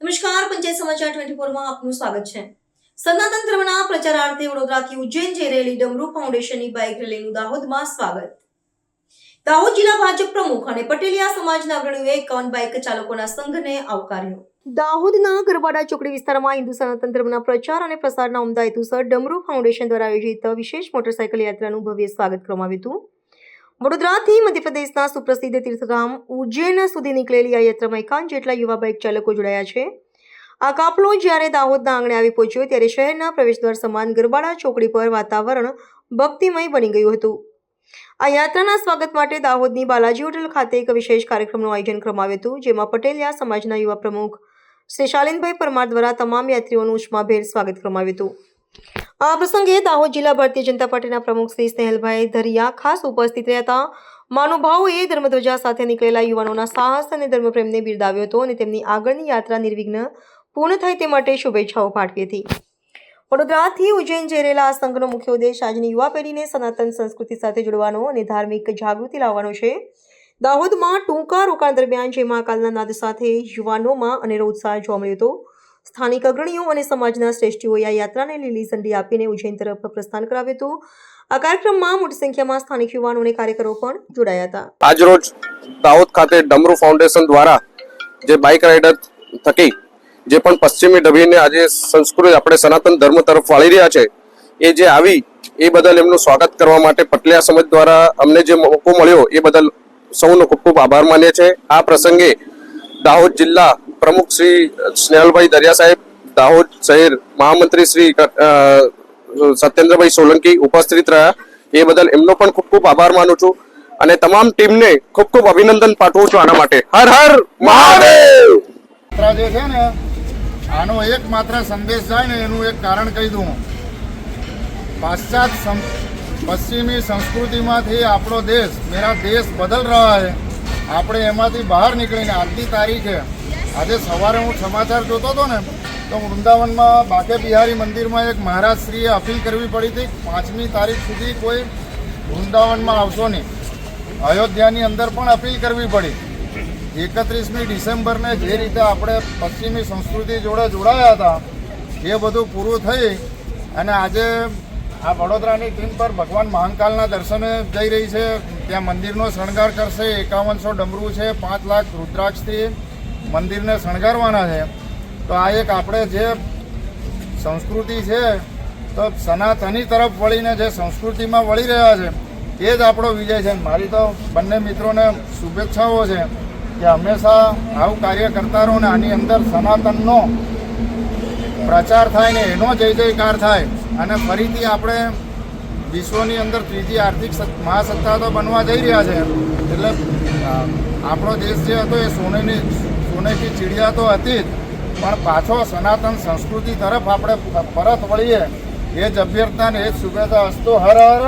નમસ્કાર, પંચાયત સમાચાર ટ્વેન્ટી માં આપનું સ્વાગત છે. સનાતન ધર્મના પ્રચારાર્થે વડોદરાથી ઉજ્જૈન જઈ રહેલી ડમરૂ ફાઉન્ડેશનની બાઇક રેલીનું દાહોદમાં સ્વાગત. દાહોદ જિલ્લા ભાજપ પ્રમુખ અને પટેલિયા સમાજના અગ્રણીઓએ એકાવન બાઇક ચાલકોના સંઘને આવકાર્યો. દાહોદના ગરબાડા ચોકડી વિસ્તારમાં હિન્દુ સનાતન ધર્મના પ્રચાર અને પ્રસારના ઉમદા હેતુસર ડમરૂ ફાઉન્ડેશન દ્વારા આયોજિત વિશેષ મોટરસાયકલ યાત્રાનું ભવ્ય સ્વાગત કરવામાં આવ્યું હતું. વડોદરાથી મધ્યપ્રદેશના સુપ્રસિદ્ધ તીર્થધામ ઉજ્જૈન સુધી નીકળેલી આ યાત્રામાં એકાવન જેટલા યુવા બાઇક ચાલકો જોડાયા છે. આ કાફલો જ્યારે દાહોદના આંગણે આવી પહોંચ્યો ત્યારે શહેરના પ્રવેશદ્વાર સમાન ગરબાડા ચોકડી પર વાતાવરણ ભક્તિમય બની ગયું હતું. આ યાત્રાના સ્વાગત માટે દાહોદની બાલાજી હોટલ ખાતે એક વિશેષ કાર્યક્રમનું આયોજન કરવામાં આવ્યું હતું, જેમાં પટેલિયા સમાજના યુવા પ્રમુખ શ્રી શાલિનભાઈ પરમાર દ્વારા તમામ યાત્રીઓનું ઉષ્માભેર સ્વાગત કરવામાં આવ્યું હતું. આ પ્રસંગે દાહોદ જિલ્લા ભારતીય જનતા પાર્ટીના પ્રમુખ શ્રી સ્નેહલભાઈ ધરિયા ખાસ ઉપસ્થિત રહ્યા હતા. મહાનુભાવોએ ધર્મધ્વજા સાથે નીકળેલા યુવાનોના સાહસ અને ધર્મપ્રેમને બિરદાવ્યો હતો અને તેમની આગળની યાત્રા નિર્વિઘ્ન પૂર્ણ થાય તે માટે શુભેચ્છાઓ પાઠવી હતી. વડોદરાથી ઉજ્જૈન જઈ રહેલા આ સંઘનો મુખ્ય ઉદ્દેશ આજની યુવા પેઢીને સનાતન સંસ્કૃતિ સાથે જોડવાનો અને ધાર્મિક જાગૃતિ લાવવાનો છે. દાહોદમાં ટૂંકા રોકાણ દરમિયાન જય મહાકાલના નાદ સાથે યુવાનોમાં અનેરો ઉત્સાહ જોવા મળ્યો હતો. સ્થાનિક અગ્રણીઓ અને સમાજના શ્રેષ્ઠીઓએ આ યાત્રાને લીલી ઝંડી આપીને ઉજ્જૈન તરફ પ્રસ્થાન કરાવ્યું હતું. આ કાર્યક્રમમાં મોટી સંખ્યામાં સ્થાનિક યુવાનો અને કાર્યકરો પણ જોડાયા હતા. આજરોજ દાહોદ ખાતે ડમરૂ ફાઉન્ડેશન દ્વારા જે બાઇક રાઇડર થકી જે પણ પશ્ચિમી ઢબીને આજે સંસ્કૃતિ આપણે સનાતન ધર્મ તરફ વાળી રહ્યા છે, એ જે આવી, એ બદલ એમનું સ્વાગત કરવા માટે પટલિયા સમાજ દ્વારા અમને જે મોકો મળ્યો, એ બદલ સૌનો ખૂબ ખૂબ આભાર માનીએ છે આ પ્રસંગે દાહોદ જિલ્લા પ્રમુખ શ્રી સ્નેહલભાઈ દરિયા સાહેબ, દાહોદ શહેર મહામંત્રી શ્રી સત્યેન્દ્રભાઈ સોલંકી ઉપસ્થિત રહ્યા. એ બદલ એમનો પણ ખૂબ ખૂબ આભાર માનું છું. અને તમામ ટીમને ખૂબ ખૂબ અભિનંદન પાઠવું છું આના માટે. હર હર મહાદેવ! જે છે ને, આનો એક માત્ર સંદેશ જાય ને એનું એક કારણ કહી દઉં. પાશ્ચાત પશ્ચિમી સંસ્કૃતિમાંથી આપણો દેશ, મેરા દેશ બદલ રહ્યા છે આપણે એમાંથી બહાર નીકળીને આજની તારીખે આજે સવારે હું સમાચાર જોતો હતો ને, તો વૃંદાવનમાં બાકે બિહારી મંદિરમાં એક મહારાજશ્રીએ અપીલ કરવી પડી હતી, પાંચમી તારીખ સુધી કોઈ વૃંદાવનમાં આવશો નહીં. અયોધ્યાની અંદર પણ અપીલ કરવી પડી. એકત્રીસમી ડિસેમ્બરને જે રીતે આપણે પશ્ચિમી સંસ્કૃતિ જોડે જોડાયા હતા, એ બધું પૂરું થઈ અને આજે આ વડોદરાની ટીમ પર ભગવાન મહાંકાલના દર્શને જઈ રહી છે. ત્યાં મંદિરનો શણગાર કરશે, એકાવનસો ડમરું છે, પાંચ લાખ રુદ્રાક્ષથી મંદિરને શણગારવાના છે. તો આ એક આપણે જે સંસ્કૃતિ છે, તો સનાતની તરફ વળીને જે સંસ્કૃતિમાં વળી રહ્યા છે એ જ આપણો વિજય છે. મારી તો બંને મિત્રોને શુભેચ્છાઓ છે કે હંમેશા આવું કાર્ય કરતા રહો ને આની અંદર સનાતનનો પ્રચાર થાય ને એનો જય જયકાર થાય. અને ફરીથી આપણે વિશ્વની અંદર ત્રીજી આર્થિક સત- મહાસત્તા તો બનવા જઈ રહ્યા છે. એટલે આપણો દેશ જે હતો એ સોનેની સોનેથી ચીડિયા તો હતી જ, પણ પાછો સનાતન સંસ્કૃતિ તરફ આપણે પરત વળીએ. એ જ અભ્યર્થના એ જ શુભેચ્છા હસ્તો હર હર